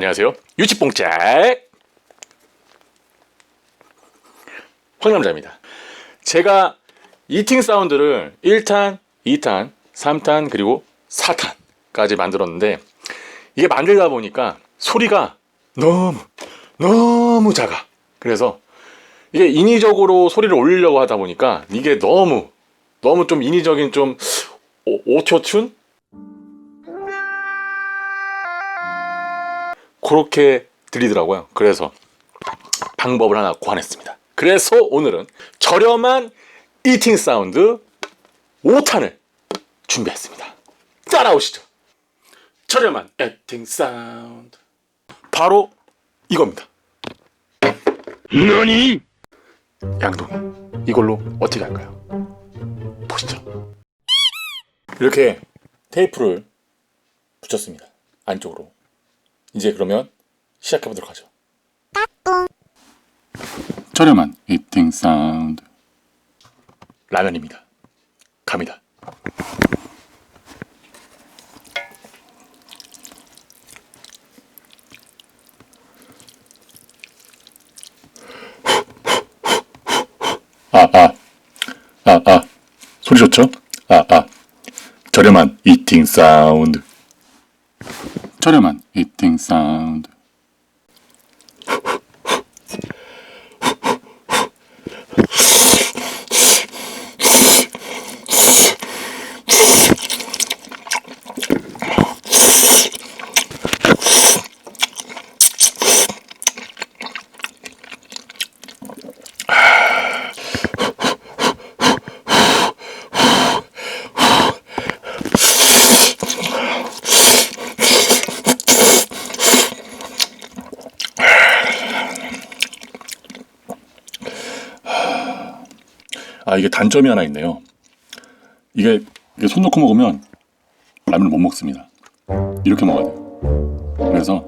안녕하세요. 유치뽕짝 황남자입니다. 제가 이팅 사운드를 1탄, 2탄, 3탄 그리고 4탄까지 만들었는데 이게 만들다 보니까 소리가 너무 너무 작아. 그래서 이게 인위적으로 소리를 올리려고 하다 보니까 이게 너무 너무 좀 인위적인 좀 오- 오토튠 그렇게 들리더라고요. 그래서 방법을 하나 고안했습니다. 그래서 오늘은 저렴한 이팅 사운드 5탄을 준비했습니다. 따라오시죠. 저렴한 에팅 사운드. 바로 이겁니다. 너니? 양동이. 이걸로 어떻게 할까요? 보시죠. 이렇게 테이프를 붙였습니다. 안쪽으로. 이제 그러면 시작해 보도록 하죠. 저렴한 이팅 사운드. 라면입니다. 갑니다. 아, 아. 아, 아. 소리 좋죠? 아, 아. 저렴한 이팅 사운드. 저렴한 이팅 사운드. 아, 이게 단점이 하나 있네요. 이게, 이게 손 놓고 먹으면 라면을 못 먹습니다. 이렇게 먹어야 돼요. 그래서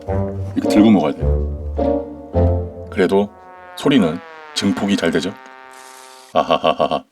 이렇게 들고 먹어야 돼요. 그래도 소리는 증폭이 잘 되죠? 아하하하하.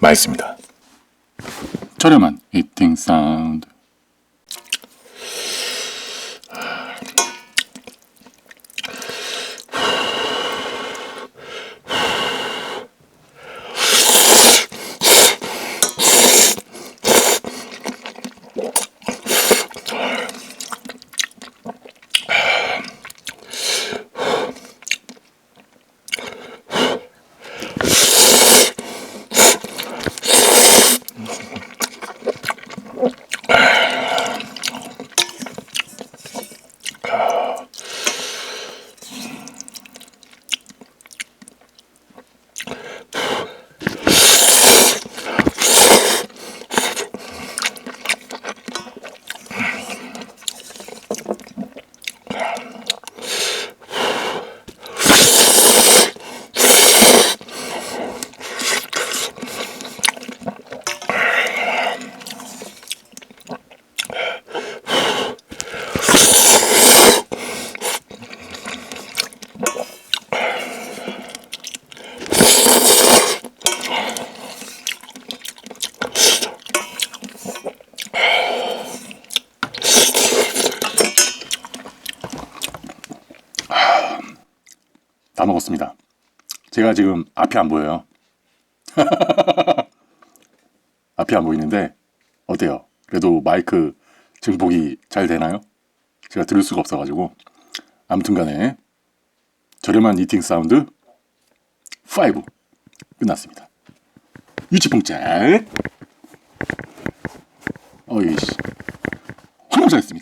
맛있습니다. 저렴한 이팅 사운드. 다 먹었습니다. 제가 지금 앞이 안 보여요. 앞이 안 보이는데 어때요? 그래도 마이크 증폭이 잘 되나요? 제가 들을 수가 없어가지고 아무튼간에 저렴한 이팅 사운드 5 끝났습니다. 유치뽕짝 어이씨 황공사였습니다.